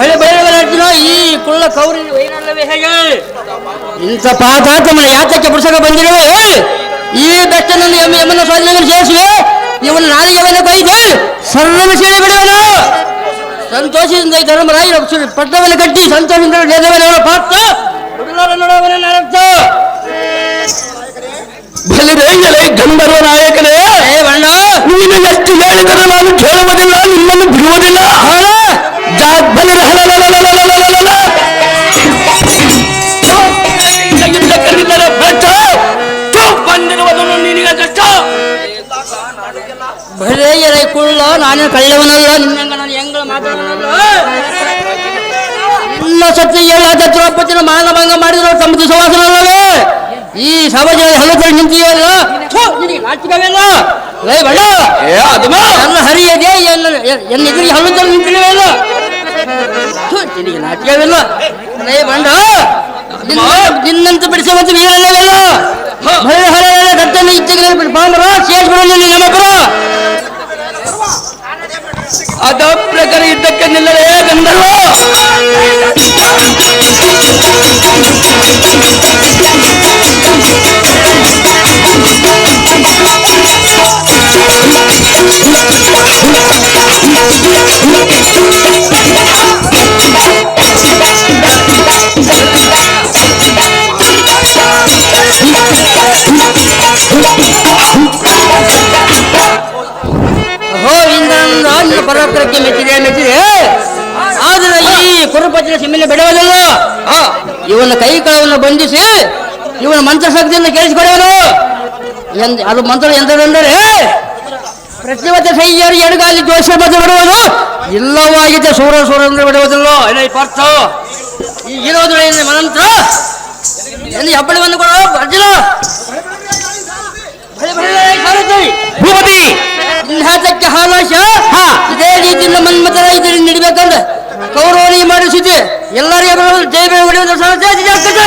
ಬಳೆ ಅರ್ಜುನ ಈ ಕುಳ್ಳ ಕೌರಿ ವೈರಲ್ಲವೇ ಹೇಗೆ? ಇಂಥ ಪಾತಾತ್ಮನ ಯಾತಕ್ಕೆ ಪುಸ್ತಕ ಬಂದಿರುವೆ ಈ ಬೆಟ್ಟನನ್ನು ಎಮ್ಮ ಎಮ್ಮನ ಸ್ವಾಧೀನವನ್ನು ಸೇರಿಸುವೆ ಇವನ ನಾಲಿಗೆಯನ್ನು ಕೊಯ್ದು ಸರ್ವನ ಸೇರಿ ಬಿಡುವನು. ಸಂತೋಷದಿಂದ ಈ ಧರ್ಮರಾಯ ಪಟ್ಟವನ್ನು ಕಟ್ಟಿ ಸಂತೋಷದಿಂದ ನೇದವನ ಪಾತ್ರ ಬಲರೇಯಲೇ ಗಂಧರ್ವ ನಾಯಕನೇ ಬಣ್ಣ ನೀನು ಎಷ್ಟು ಹೇಳಿದರೂ ನಾನು ಕೇಳುವುದಿಲ್ಲ ನಿನ್ನನ್ನು ಬಿಡುವುದಿಲ್ಲ. ಬಲಿರ ಬರೇಯರೈ ಕುಳ್ಳ ನಾನೇ ಕಳ್ಳವನಲ್ಲ ನಿನ್ನಂಗ ನಾನು ಹೆಂಗ ಮಾತಾಡೋನಲ್ಲ ಎಲ್ಲ ಸತ್ಯ ಎಲ್ಲ ದ್ರೌಪದಿನ ಮಾಡಿದ್ರು ತಮ್ಮದು ಸುವಾಸನಲ್ಲವೇ ಈ ಸಮಾಜ ಹೆಲುಕೊಂಡು ನಿಂತಿಯಲ್ಲ ನಾಚಿಕವೆಲ್ಲ ರೈ ಬಡ ಎಲ್ಲ ಹರಿಯದೆ ಎನ್ನ ಎನ್ನೆದುರಿಗೆ ಹಲ್ಲುತ್ತಲು ನಿನಗೆ ನಾಟಕವಿಲ್ಲ ರೇ ಬಂಡ ನಿನ್ನಂತ ಬಿಡಿಸ ಮತ್ತು ವೀರಣ್ಣವೆಲ್ಲ ಹಳೆ ಹಳೆ ದತ್ತನ ಇಚ್ಛೆಗಳಲ್ಲಿ ಬಾಂಬರ ಶೇಷಗಳನ್ನು ನೆನಪರ ಅದ ಪ್ರಕಾರ ಇದ್ದಕ್ಕೆ ನಿಲ್ಲರೇ ಗಂಧರ್ವ Thank. ನಿನ್ನ ಪರಾಕ್ರಮಕ್ಕೆ ಮೆಚ್ಚಿದೆ ಮೆಚ್ಚಿದೆ ಆದ್ರೆ ಈ ಕುರುಪತಿನ ಸಿಮ್ಮಿನ ಬಿಡುವುದಿಲ್ಲ ಆ, ಇವನ ಕೈ ಕಾಲವನ್ನು ಬಂಧಿಸಿ ಇವನ ಮಂತ್ರಶಕ್ತಿಯನ್ನು ಕೇಳಿಸಿಕೊಡುವನು ಎಂದ ಅದು ಮಂತ್ರ ಎಂದರೆಂದರೆ ಪ್ರತಿವತ ಸೈಯರು ಎಡಗಾಗಿ ದೋಷ ಬದು ಬಿಡುವುದು ಇಲ್ಲವಾಗಿದೆ ಸೂರ ಸೂರಂದ್ರೆ ಬಿಡುವುದಿಲ್ಲೋ? ಏನೇ ಪರ್ಥ? ಇರೋದು ಮನಂತ್ರ ಎಲ್ಲಿ ಹಬ್ಬಳವನ್ನು ಕೊಡ ಅರ್ಜುನ! ಭೂಮತಿ ಇಲ್ಲಾದಕ್ಕೆ ಹಾಲಾಶ? ಇದೇ ರೀತಿ ಮನ್ಮತರ ಇದರಿಂದ ನಡಿಬೇಕಂದ್ರೆ ಕೌರವರಿಗೆ ಮಾಡಿಸಿದ್ದೆ. ಎಲ್ಲರಿಗೂ ಜೈಬೆ ಹೊಡೆಯುವ ಸಾಧ್ಯತೆ ಆಗ್ತದೆ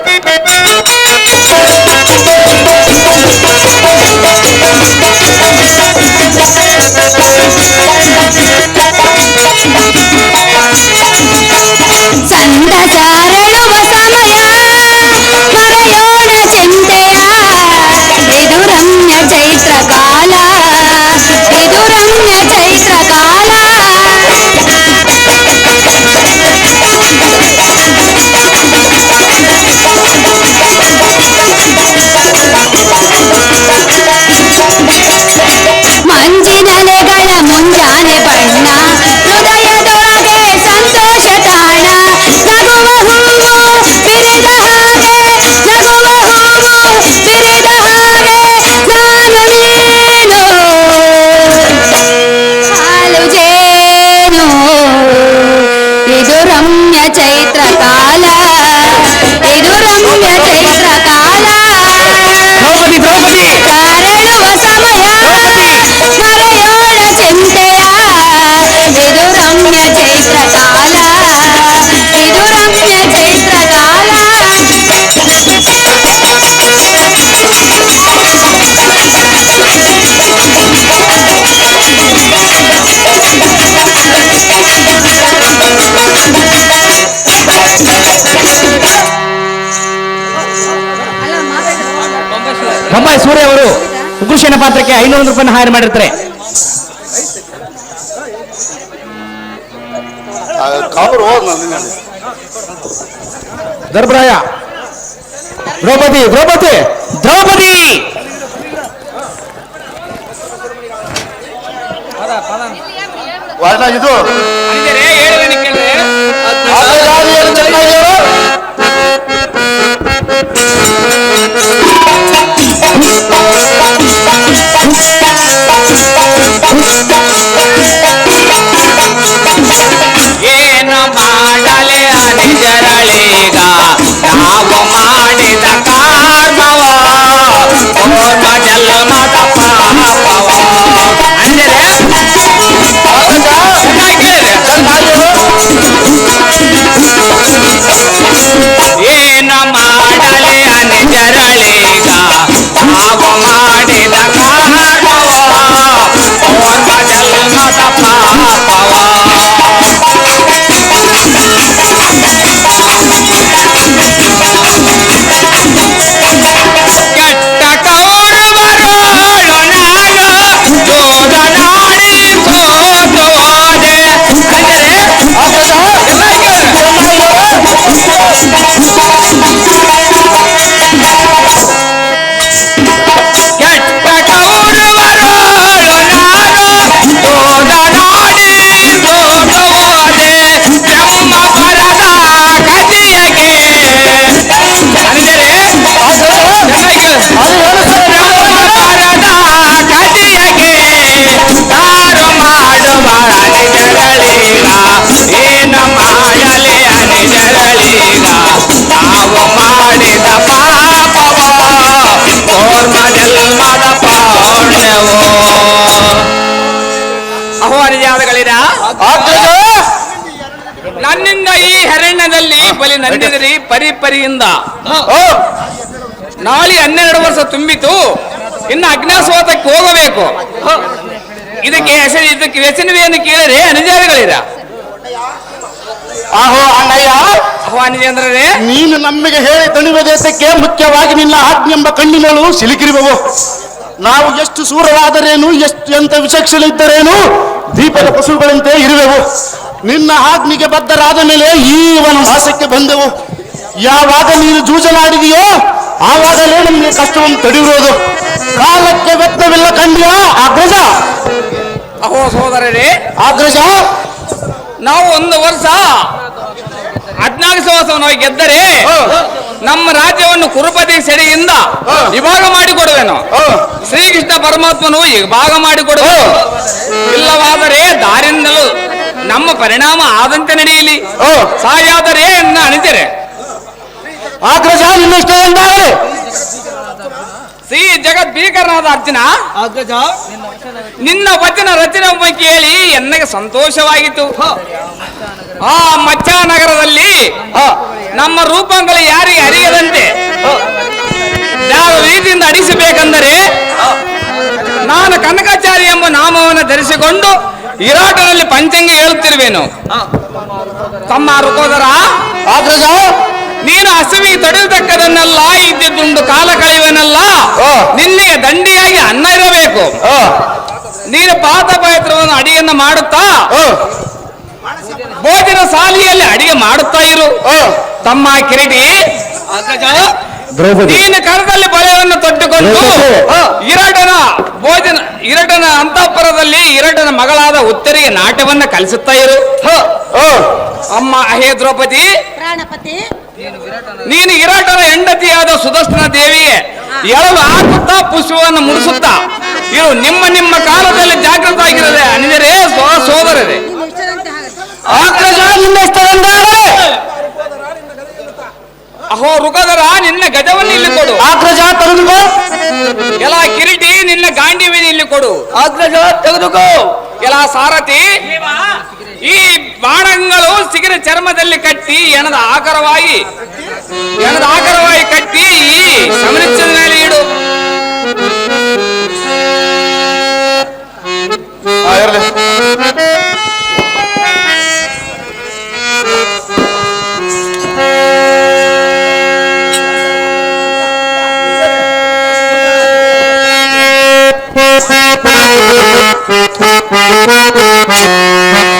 சந்தசார ಮಾರಾಟಕ್ಕೆ ಐನೂರು ರೂಪಾಯಿ ಹೈರ್ ಮಾಡಿರ್ತಾರೆ. ಧರ್ಮರಾಯ. ದ್ರೌಪದಿ ದ್ರೌಪದಿ ದ್ರೌಪದಿ! ಇದು ಚೆನ್ನಾಗಿ Thank you. ನಂದಿದಿರಿ ಪರಿ ಪರಿಯಿಂದ ಓ, ನಾಳೆ ಹನ್ನೆರಡು ವರ್ಷ ತುಂಬಿತು. ಇನ್ನು ಅಜ್ಞಾಸೋತಕ್ಕೆ ಹೋಗಬೇಕು. ಇದಕ್ಕೆ ಹೆಸರು ಇದಕ್ಕೆ ವ್ಯಸನವೇನು ಕೇಳಿದ್ರೆ ಅನುಜಾರಿಗಳಿರ. ಆಹೋ ಅಣ್ಣಯ್ಯ. ಅಹ್ವಾನಿಜೇಂದ್ರೇ ನೀನು ನಮಗೆ ಹೇಳಿ ತಣಿವ ದೇಶಕ್ಕೆ ಮುಖ್ಯವಾಗಿ ನಿನ್ನ ಆಜ್ಞೆಂಬ ಕಣ್ಣಿನಳು ಸಿಲುಕಿರುವವು. ನಾವು ಎಷ್ಟು ಸೂರವಾದರೇನು ಎಷ್ಟು ಎಂತ ವಿಚಕ್ಷಣಿದ್ದರೇನು ದೀಪದ ಪಶುಗಳಂತೆ ಇರುವೆವು. ನಿನ್ನ ಆಜ್ಞೆಗೆ ಬದ್ಧರಾದ ಮೇಲೆ ಈ ವನವಾಸಕ್ಕೆ ಬಂದೆವು. ಯಾವಾಗ ನೀನು ಜೂಜಲಾಡಿದೆಯೋ ಆವಾಗಲೇ ನಮಗೆ ಕಷ್ಟವನ್ನು ತಡೆಯುವುದು. ಕಾಲಕ್ಕೆ ವ್ಯಕ್ತವಿಲ್ಲ ಕಂಡ್ಯ ಅಗ್ರಜ ಅಹೋ ಸಹೋದರರೇ ಅಗ್ರಜ ನಾವು ಒಂದು ವರ್ಷ ಹದಿನಾಲ್ಕು ಸಂವತ್ಸರವನ್ನು ಗೆದ್ದರೆ ನಮ್ಮ ರಾಜ್ಯವನ್ನು ಕುರುಪತಿ ಸೆಡೆಯಿಂದ ವಿಭಾಗ ಮಾಡಿಕೊಡುವೆನು. ಶ್ರೀಕೃಷ್ಣ ಪರಮಾತ್ಮನು ವಿಭಾಗ ಮಾಡಿಕೊಡುವೆನು. ಇಲ್ಲವಾದರೆ ದಾರಿಂದಲೂ ನಮ್ಮ ಪರಿಣಾಮ ಆದಂತೆ ನಡೆಯಲಿ. ಸಾಯಾದರೆ ಅನ್ನ ಅಣಿತರೆ ಆಗ್ರಜ ಇನ್ನಷ್ಟು ಎಂದಾಗಲೇ ಶ್ರೀ ಜಗತ್ ಭೀಕರನಾದ ಅರ್ಜುನ ನಿನ್ನ ವಚನ ರಚನೆ ಬಗ್ಗೆ ಕೇಳಿ ಎನ್ನಗೆ ಸಂತೋಷವಾಗಿತ್ತು. ಆ ಮಚ್ಚಾನಗರದಲ್ಲಿ ನಮ್ಮ ರೂಪಾಂಗಲ ಯಾರಿಗೆ ಅರಿಯದಂತೆ? ಯಾವ ರೀತಿಯಿಂದ ಅಡಿಸಬೇಕೆಂದರೆ ನಾನು ಕನಕಾಚಾರಿ ಎಂಬ ನಾಮವನ್ನು ಧರಿಸಿಕೊಂಡು ಇರಾಟದಲ್ಲಿ ಪಂಚಂಗಿ ಹೇಳುತ್ತಿರುವೆನು ತಮ್ಮ ರುಕೋದರ ಅಗ್ರಜ ನೀನು ಹಸುವಿಗೆ ತಡೆಯತಕ್ಕದನ್ನೆಲ್ಲ ಇದ್ದಿದ್ದುಂಡು ಕಾಲ ಕಳೆಯುವನಲ್ಲ ನಿನ್ನೆಯ ದಂಡಿಯಾಗಿ ಅನ್ನ ಇರಬೇಕು. ನೀನು ಪಾತ ಪಾತ್ರವನ್ನು ಅಡಿಗೆಯನ್ನು ಮಾಡುತ್ತಾ? ಭೋಜನ ಸಾಲಿಯಲ್ಲಿ ಅಡಿಗೆ ಮಾಡುತ್ತಾ ಇರು. ತಮ್ಮ ಕಿರೀಟಿ. ದ್ರೌಪದಿ. ನೀನು ಕರದಲ್ಲಿ ಬಳೆಯನ್ನು ತೊಟ್ಟುಕೊಂಡು ಇರಡನ ಭೋಜನ ಇರಟನ ಅಂತಃಪುರದಲ್ಲಿ ಇರಡನ ಮಗಳಾದ ಉತ್ತರಿಗೆ ನಾಟ್ಯವನ್ನ ಕಲಿಸುತ್ತಾ ಇರು. ಅಮ್ಮ ಹೇ ದ್ರೌಪದಿ. ಪ್ರಾಣಪತಿ. ನೀನು ಇರಾಟನ ಹೆಂಡತಿಯಾದ ಸುದರ್ಶನ ದೇವಿಗೆ ಎಳಲು ಹಾಕುತ್ತಾ ಪುಷ್ಪವನ್ನು ಮುಡಿಸುತ್ತಾ ಇವು ನಿಮ್ಮ ನಿಮ್ಮ ಕಾಲದಲ್ಲಿ ಜಾಗೃತ ಆಗಿರದೆ ಅನಿದರೆ ಸೋದರರೇ. ಅಹೋ ರುಗದರ ನಿನ್ನ ಗಜವನ್ನು ಇಲ್ಲಿ ಕೊಡು. ಆಗ್ರಜ ತೆಗೆದುಕೋ. ಎಲ್ಲ ಕಿರೀಟಿ ನಿನ್ನ ಗಾಂಡಿವಿನ ಇಲ್ಲಿ ಕೊಡು. ಅಗ್ರಜ ತೆಗೆದುಕೋ. ಎಲ್ಲ ಸಾರಥಿ ಈ ಬಾಣಗಳು ಸಿಗಿನ ಚರ್ಮದಲ್ಲಿ ಕಟ್ಟಿ ಎಣದ ಆಕರವಾಗಿ ಎಣದ ಆಕರವಾಗಿ ಕಟ್ಟಿ ಈ ಸಮರಿಚ್ಚದ ಮೇಲೆ ಇಡು. ಆ, ಇರ್ಲಿ ಮರೆಯದೆ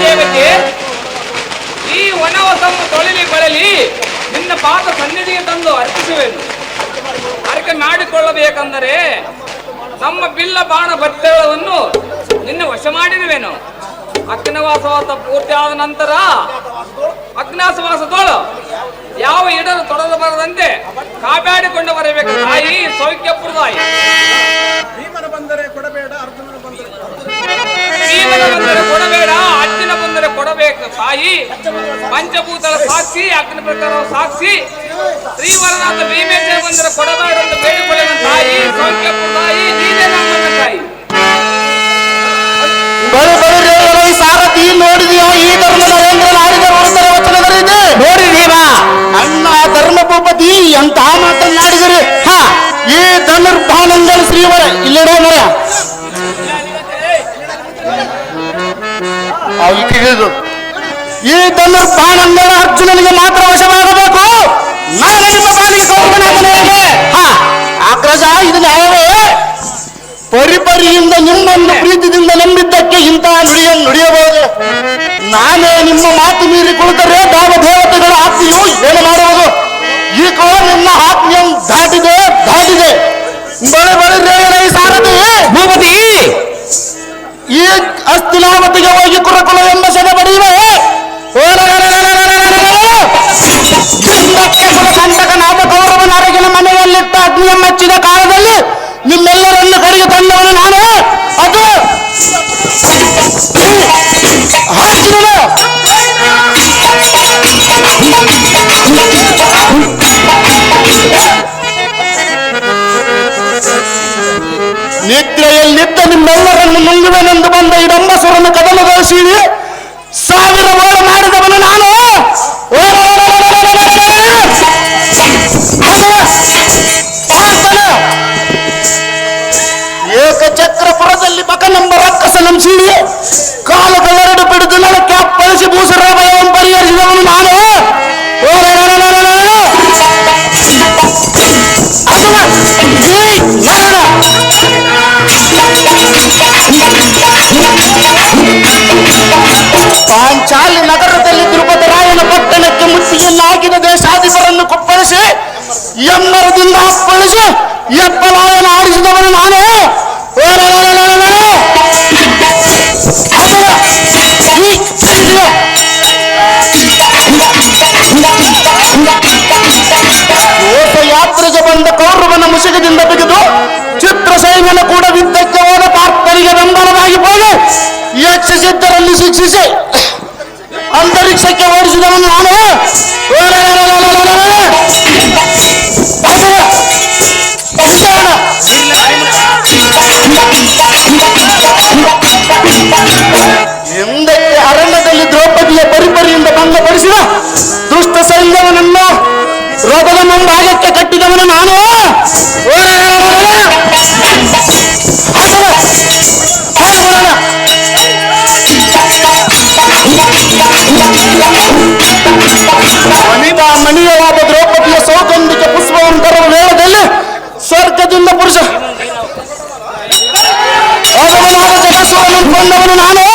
ದೇವತೆ ಈ ವನವಸನ್ನು ತೊಳಿಲಿ ಬಳಲಿ ನಿನ್ನ ಪಾದ ಸನ್ನಿಧಿಗೆ ತಂದು ಅರ್ಪಿಸುವೆನು. ಅರ್ಕೆ ಮಾಡಿಕೊಳ್ಳಬೇಕೆಂದರೆ ನಮ್ಮ ಬಿಲ್ಲ ಬಾಣ ಬತ್ತಳವನ್ನು ನಿನ್ನ ವಶ ಮಾಡಿರುವೆನು. ಅಗ್ನವಾಸವಾಸ ಪೂರ್ತಿ ಆದ ನಂತರ ಅಗ್ನಾಸವಾಸದೋಳು ಯಾವ ಇಡಲು ತೊಡಲು ಬರದಂತೆ ಕಾಪಾಡಿಕೊಂಡು ಬರಬೇಕು ತಾಯಿ ಸೌಖ್ಯಪುರ ತಾಯಿ ಭೀಮನ ಬಂದರೆ ಕೊಡಬೇಡ ಅರ್ಜುನ ಬಂದರೆ ಕೊಡಬೇಕು. ತಾಯಿ, ಪಂಚಭೂತಗಳ ಸಾಕ್ಷಿ ಅಗ್ನಿ ಪ್ರಕಾರ ಸಾಕ್ಷಿ. ಶ್ರೀವರನಾಥ ಭೀಮೇಶ್ವರ ಬಂದರೆ ಕೊಡಬೇಡ ಅಂತ ಬೇಡಿಕೊಳ್ಳುವ ತಾಯಿ ತಾಯಿ, ನೀನೇ ನಮ್ಮ ತಾಯಿ. ಬಳಿ ರೇವೈ ಸಾರಥಿ ನೋಡಿದೆಯಾ? ಈ ಧರ್ಮ ನರೇಂದ್ರ ನಾಡಿದ ಉತ್ತರ ಈ ಧನುರ್ಭಾನಂದಳ ಅರ್ಜುನನಿಗೆ ಮಾತ್ರ ವಶವಾಗಬೇಕು. ನಾನು ನಿಮ್ಮ ಸ್ಥಾನಕ್ಕೆ ಗೌರವನಾಗಬೇಕು ಹಾ ಇದು ನ್ಯಾಯವೇ? ಪರಿಪರಿಯಿಂದ ನಿಮ್ಮನ್ನು ಪ್ರೀತಿದಿಂದ ನಂಬಿದ್ದಕ್ಕೆ ಇಂತಹ ನುಡಿಯನ್ನು ನುಡಿಯಬಹುದು? ನಾನೇ ನಿಮ್ಮ ಮಾತು ಮೀರಿ ಕುಳಿತರೆ ದಾವ ದೇವತೆಗಳ ಆತ್ಮೀಯು ಏನು ಮಾಡುವುದು? ಕೋ ನಿನ್ನ ಆತ್ಮೀಯ ದಾಟಿದೆ ದಾಟಿದೆ. ಬಳೆ ಬಳೆ ರೇವರೈ ಸಾರದಿ ಭೂಪತಿ, ಈ ಅಸ್ತಿನಾವತಿಗೆ ಹೋಗಿ ಕುರಕುಲ ಎಂಬ ಸದ ಬಡಿಯುವೆ. ও না না না না না না না না না না না না না না না না না ಎಪ್ಪಲಾಯನ ಆಡಿಸಿದವನು ನಾನೇ. ಯಾತ್ರೆಗೆ ಬಂದ ಕೌರವನ ಮುಸುಕದಿಂದ ತೆಗೆದು ಚಿತ್ರಸೈನ್ಯನ ಕೂಡ ವಿದ್ದಕ್ಕೆ ಹೋದ ಪಾರ್ಥನಿಗೆ ಬೆಂಬಲವಾಗಿ ಹೋಗಿ ಯಕ್ಷಿಸಿದ್ದರಲ್ಲಿ ಶಿಕ್ಷಿಸಿ. ರಥದ ಮುಂಭಾಗಕ್ಕೆ ಕಟ್ಟಿದವನು ನಾನು. ಮಣಿದ ಮಣಿಯವಾದ ದ್ರೌಪದಿಯ ಸೌಗಂಧಿಕ ಪುಷ್ಪವನ್ನು ತರುವ ವೇಳದಲ್ಲಿ ಸ್ವರ್ಗದಿಂದ ಪುರುಷ. ಅವಮಾನವಾದ ಜಗಸ್ವರನ್ನು ಕೊಂದವನು ನಾನು.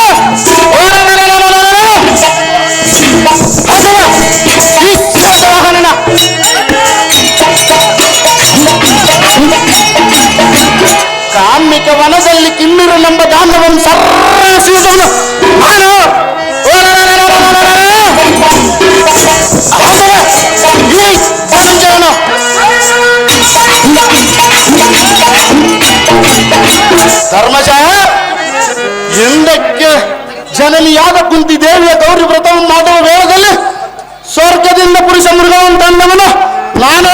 ಈ ಪಾಂಚವನು ಧರ್ಮಜ ಎಂದಕ್ಕೆ ಜನನಿಯಾದ ಕುಂತಿ ದೇವಿಯ ಗೌರಿ ವ್ರತವನ್ನು ಮಾಡುವ ವೇಳದಲ್ಲಿ ಸ್ವರ್ಗದಿಂದ ಪುರುಷ ಮೃಗವನ್ನು ತಂದವನು ನಾನು.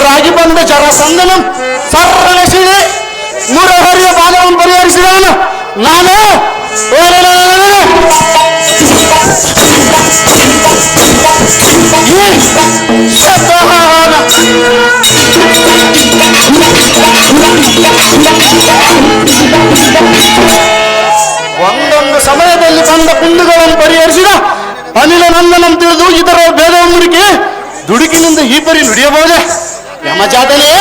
ಮುರಹರಿಗೆ ಎದುರಾಗಿ ಬಂದ ಜರಸಂದನು ಸರ್ರಳಿಸಿದೆ ಮುರಹರಿಯ ಬಾಧವನ್ನು ಪರಿಹರಿಸಿದವನು ನಾನು ಈ ಶತಮಾನ ಒಂದೊಂದು ಸಮಯದಲ್ಲಿ ಬಂದ ಕುಂದುಗಳನ್ನು ಪರಿಹರಿಸಿದ ಅನಿಲ ನಂದನಂ ತಿಳಿದು ಇದರ ಭೇದವನ್ನು ಮುಡುಕಿ ದುಡುಕಿನಿಂದ ಈ ಪರಿ ನುಡಿಯಬಹುದೇ ಯಮಜಾತನೇ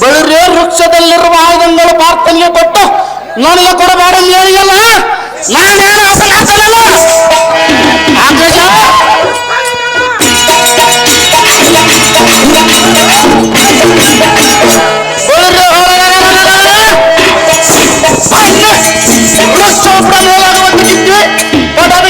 ಬಳಿರೇ ವೃಕ್ಷದಲ್ಲಿರುವ ಆಯುಧಗಳು ಪಾರ್ಥನ್ಯ ಕೊಟ್ಟು ನನಗೆ ಕೊಡಬೇಡ ಹೇಳಿಯಲ್ಲ ನಾನೇನು ಅಪರಾಧನಲ್ಲ ಆಕಾಶ ಪಟವಿಗೆ ಅಪ್ಪಳಿಸಿದಟ್ಟದಾದ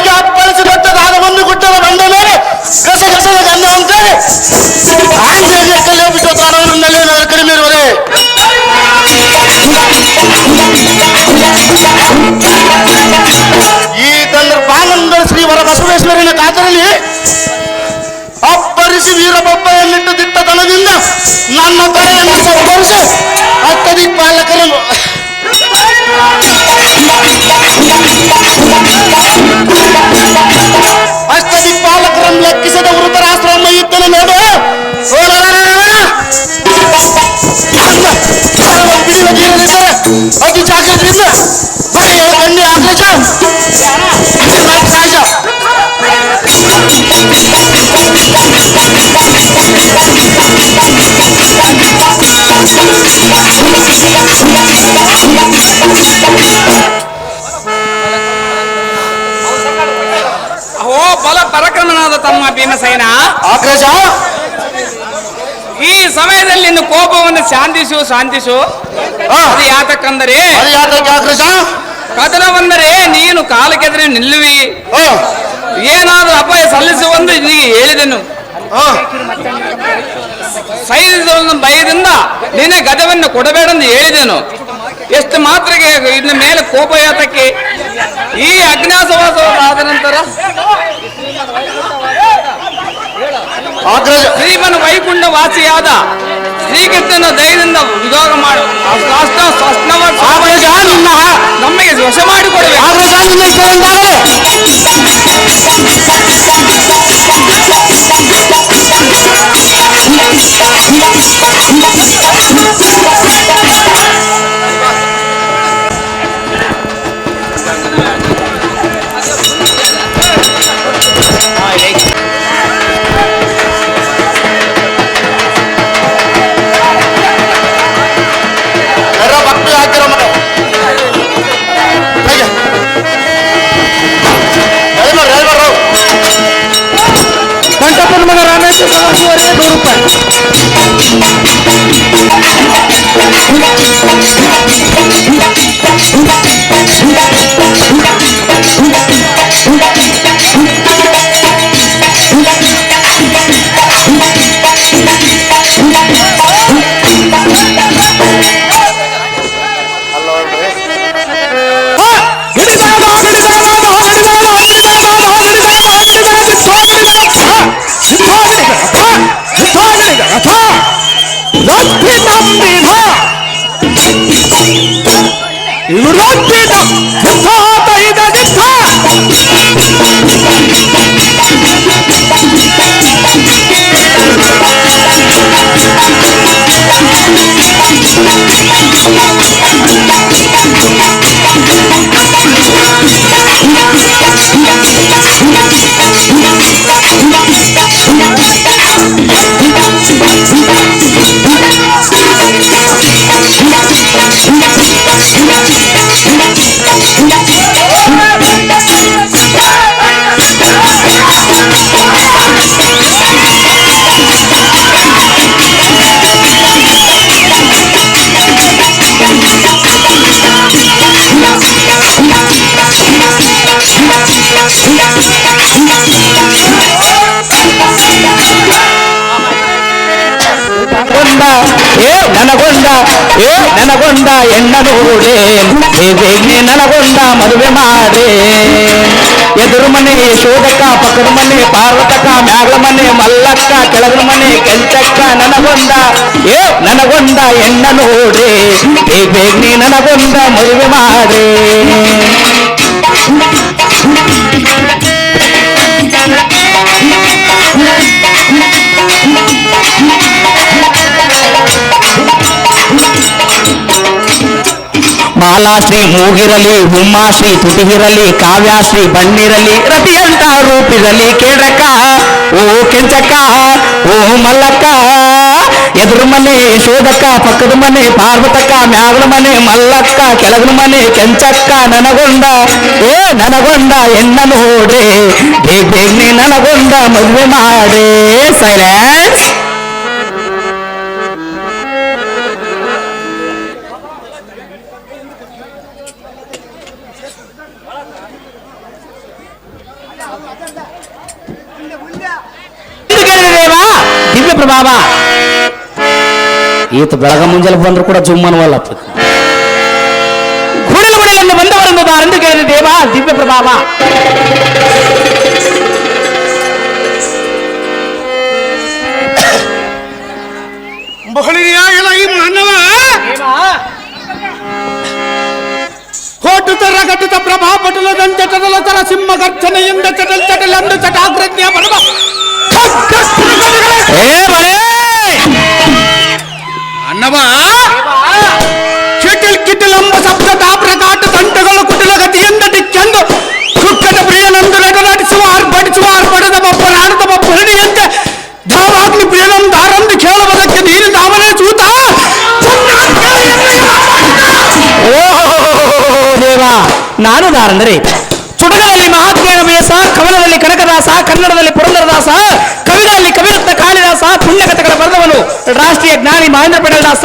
ಓ ಬಲ ಪರಾಕ್ರಮನಾದ ತಮ್ಮ ಭೀಮಸೇನ. ಆಗ್ರಜ ಈ ಸಮಯದಲ್ಲಿ ನಿನ್ನ ಕೋಪವನ್ನು ಶಾಂತಿಸು ಶಾಂತಿಸು. ಅದು ಯಾತಕ್ಕಂದರೆ ಕದನವಂದರೆ ನೀನು ಕಾಲಕ್ಕೆದರೆ ನಿಲ್ಲುವಿ. ಏನಾದರೂ ಅಪಾಯ ಸಲ್ಲಿಸುವಂದು ನೀ ಹೇಳಿದೆನು. ಸೈನಿಕ ಭಯದಿಂದ ನಿನ್ನ ಗದವನ್ನು ಕೊಡಬೇಡೆಂದು ಹೇಳಿದೆನು. ಎಷ್ಟು ಮಾತ್ರಕ್ಕೆ ಇನ್ನು ಮೇಲೆ ಕೋಪ ಯಾತಕ್ಕೆ? ಈ ಅಜ್ಞಾಸವಾಸವಾದ ನಂತರ ಶ್ರೀಮನ ವೈಕುಂಠ ವಾಸಿಯಾದ ಶ್ರೀಕೃಷ್ಣನ ದಯದಿಂದ ವಿಭಾಗ ಮಾಡು. ನಮಗೆ ವಶ ಮಾಡಿಕೊಡಬೇಕು Und das ist die Absolute. Thank. ನನಗೊಂಡ ಎಣ್ಣ ನೋಡೆ ಬೇಗನೆ ನನಗೊಂಡ ಮದುವೆ ಮಾಡೆ ಎದುರು ಮನೆ ಯಶೋದಕ್ಕ ಪಕ್ಕದ ಮನೆ ಪಾರ್ವತಕ್ಕ ಮ್ಯಾಗಳ ಮನೆ ಮಲ್ಲಕ್ಕ ಕೆಳಗನ ಮನೆ ಕೆಂಚಕ್ಕ ನನಗೊಂಡ ಏ ನನಗೊಂಡ ಎಣ್ಣ ನೋಡೆ ಏ ಬೇಗನೆ ನನಗೊಂಡ ಮದುವೆ ಮಾಡೆ ಮಾಲಾಶ್ರೀ ಮೂಗಿರಲಿ ಉಮಾಶ್ರೀ ತುಟಿಗಿರಲಿ ಕಾವ್ಯಾಶ್ರೀ ಬಣ್ಣಿರಲಿ, ರತಿಯಂತ ರೂಪಿರಲಿ ಕೇಳಕ್ಕ ಓ ಕೆಂಚಕ್ಕ, ಓ ಮಲ್ಲಕ್ಕ, ಎದುರು ಮನೆ ಯಶೋದಕ್ಕ ಪಕ್ಕದ ಮನೆ ಪಾರ್ವತಕ್ಕ ಮ್ಯಾಗಳ ಮನೆ ಮಲ್ಲಕ್ಕ ಕೆಳಗಿನ ಮನೆ ಕೆಂಚಕ್ಕ ನನಗೊಂಡ ಏ ನನಗೊಂಡ ಎನ್ನ ನೋಡೆ ಬೇಗ ಬೇಗನೆ ನನಗೊಂಡ ಮದುವೆ ಮಾಡೆ ಸೈಲೆನ್ಸ್ ಈತ ಬೆಳಗ ಮುಂಜಾನೆ ಬಂದ್ರು ಕೂಡ ಜುಮ್ ಅನ್ನುವಲ್ಲ ಗುಡಲು ಗುಡಲನ್ನು ಬಂದವರನ್ನು ಬಾರೆಂದು ಕೇಳಿದ ದೇವ ದಿವ್ಯ ಪ್ರಭಾವ ಮಹಿಳೆಯ ಎಲ್ಲ ಈ ಮಾನವ ಹೋಟುತರ ಘಟಿತ ಪ್ರಭಾ ಪಟುಲದಂತ ಚಟಲ ತರ ಸಿಂಹ ಗರ್ಜನೆಯಿಂದ ಚಟಲ್ ಚಟಲ್ ಅಂದು ಚಟಾಗ್ರಜ್ಞ ಬಡವ ಏ ಬರೇ ಅನ್ನವ ಕಿಟಿಲ್ ಕಿಟಿಲ್ ಎಂಬ ಶಬ್ದ ತಾಪ್ರಕಾಟ ತಂಟಗಳು ಕುಟಿಲ ಗತಿಯಿಂದ ಡಿಕ್ಕೆಂದು ಕುಕ್ಕದ ಪ್ರಿಯನಂದು ನಟನಟಿಸುವ ಆರ್ಭಟಿಸುವ ಆರ್ಭಟದ ಬಪ್ಪನಾಡದ ಬಪ್ಪರಣಿಯಂತೆ ಧಾವಾಗ್ನಿ ಪ್ರಿಯನಂ ದಾರಂದು ಕೇಳುವುದಕ್ಕೆ ನೀನು ದಾಮನೇ ಸೂತ. ದೇವ, ನಾನು ದಾರಂದರೆ ಚುಟಕದಲ್ಲಿ ಮಹಾತ್ಮೇನ ವ್ಯಾಸ ಕವನದಲ್ಲಿ ಕನಕದಾಸ, ಕನ್ನಡದಲ್ಲಿ ಪುರಂದರದಾಸ ಕವಿಗಳಲ್ಲಿ ಕವಿರತ್ನ ಕಾಳಿದಾಸ ಪುಣ್ಯಕಥೆಗಳ ಬರೆದವನು. ರಾಷ್ಟ್ರೀಯ ಜ್ಞಾನಿ ಮಹೇಂದ್ರ ಪಟೇಲ್ ದಾಸ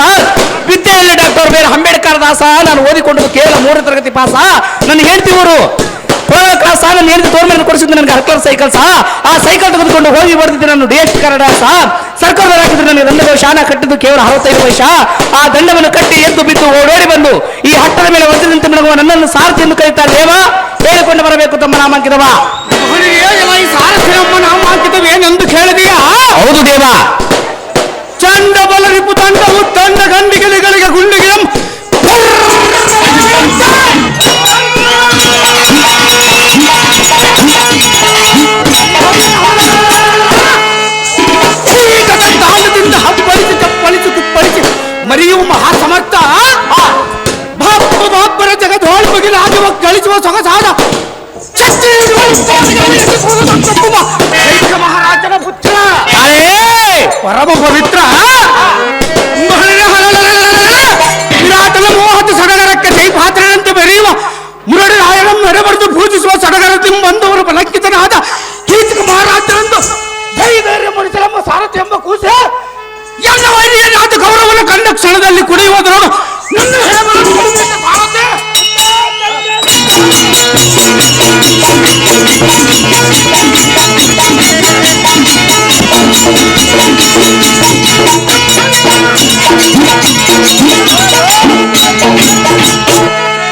ವಿದ್ಯೆಯಲ್ಲಿ ಡಾಕ್ಟರ್ ಬೇರೆ ಅಂಬೇಡ್ಕರ್ ದಾಸ, ನಾನು ಓದಿಕೊಂಡು ಕೇವಲ ಮೂರನೇ ತರಗತಿ ಪಾಸ. ನನ್ನ ಹೇಳ್ತೀವರು ಕ್ಲಾಸ್ ನನ್ನ ಹೇಳಿದ ತೋರ್ಮೆಯನ್ನು ಕೊಡಿಸಿದ್ದು ನನಗೆ ಹರ್ಕರ್ ಸೈಕಲ್ ಸಹ. ಆ ಸೈಕಲ್ ತೆಗೆದುಕೊಂಡು ಹೋಗಿ ಬರ್ತಿದ್ದೆ ನಾನು ಡಿ ಎಸ್ ಕನ್ನಡ ಸಹ. ಸರ್ಕಾರದಲ್ಲಿ ಹಾಕಿದ್ರೆ ನನಗೆ ದಂಡದ ಶಾನ ಕಟ್ಟಿದ್ದು ಕೇವಲ ಅರವತ್ತೈದು ವರ್ಷ ಆ ದಂಡವನ್ನು ಕಟ್ಟಿ ಎದ್ದು ಬಿದ್ದು ಓಡೋಡಿ ಬಂದು ಈ ಹಟ್ಟದ ಮೇಲೆ ವಜ್ರದಂತೆ ಮಿಣಗುವ ನನ್ನನ್ನು ಸಾರಥಿ ಎಂದು ಕರೀತಾರೆ ದೇವ ಹೇಳಿಕೊಂಡು ಬರಬೇಕು ತಮ್ಮ ನಾಮಾಂಕಿತವ. ಸೊಗಸಾದ ಮಹಾರಾಜನ ಪುತ್ರ ಪರಮ ಪವಿತ್ರ ವಿರಾಟನ ಮೋಹದ ಸಡಗರಕ್ಕೆ ಜೈಪಾತ್ರನಂತೆ ಬೆರೆಯುವ ಮುರಳಿ ರಾಯಣಂ ನಡೆಬರೆದು ಪೂಜಿಸುವ ಸಡಗರದಿಂದ ಬಂದವರು ಬಲಂಕಿತನಾದ ಕೀಚಕ ಮಹಾರಾಜರಂದು ಧೈರ್ಯ ಪಡಿಸಲೆಂಬ ಸಾರಥಿ ಎಂಬ ಕೂಸೆ ಎಲ್ಲ ವೈರಿಯನಾದ ಗೌರವನ ಕಂಡ ಕ್ಷಣದಲ್ಲಿ ಕುಡಿಯುವುದರೊಳು ನನ್ನ ಸಾರಥಿ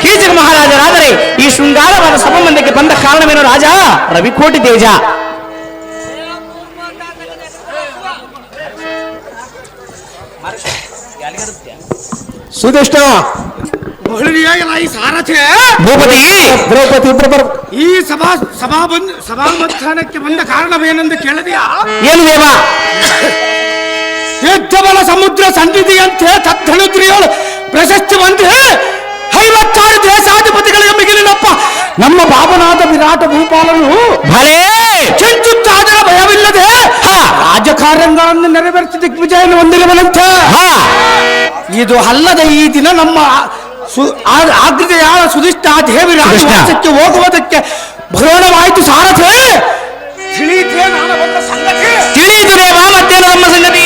ಕೀಚಕ ಮಹಾರಾಜರಾದರೆ ಈ ಶೃಂಗಾರವಾದ ಸಭಾಮಂದಕ್ಕೆ ಬಂದ ಕಾರಣವೇನು ರಾಜ? ರವಿಕೋಟಿ ತೇಜ. ಮಹಿಳೆಯಾಗಲ್ಲ ಈ ಸಾರಥಿ ಭೂಪತಿ ದ್ರೌಪದಿ ಇಬ್ರು ಬರ್ ಈ ಸಭಾ ಸಭಾ ಬಂದ ಸಭಾ ಬಂದ ಕಾರಣವೇನೆಂದು ಕೇಳಿದೆಯಾ? ಏನು ದೇವ? ಯುದ್ಧಬಲ ಸಮುದ್ರ ಸಂಧಿತಿಯಂತೆ ತತ್ತಣುದ್ರಿಯೋಳು ಪ್ರಶಸ್ತಿ ಬಂದ್ರೆ ಐವತ್ತಾರು ದೇಶಾಧಿಪತಿಗಳಿಗೆ ಮಿಗಿಲಿನಪ್ಪ. ನಮ್ಮ ಬಾಬನಾದ ವಿರಾಟ ಭೂಪಾಲನು ಭಲೇ ಚೆಂಚುತ್ತಾದರ ಭಯವಿಲ್ಲದೆ ರಾಜಕಾರ್ಯಗಳನ್ನು ನೆರವೇರಿಸಿ ದಿಗ್ವಿಜಯನ ಹೊಂದಿರುವನಂತೆ. ಹಾ. ಇದು ಅಲ್ಲದೆ ಈ ದಿನ ನಮ್ಮ ಆದ್ರಿಂದ ಯಾವ ಸುಧಿಷ್ಠ ದೇವಿ ರಾಜವಂಶಕ್ಕೆ ಹೋಗುವುದಕ್ಕೆ ಭ್ರಮಣವಾಯಿತು ಸಾರಥಿ ತಿಳಿಯಿತೇ ನಾನು ಬಂದ ಸಂಗತಿ ತಿಳಿಯಿತನೇ ಬಾ ಮತ್ತೆ ನಮ್ಮ ಸಂಗತಿ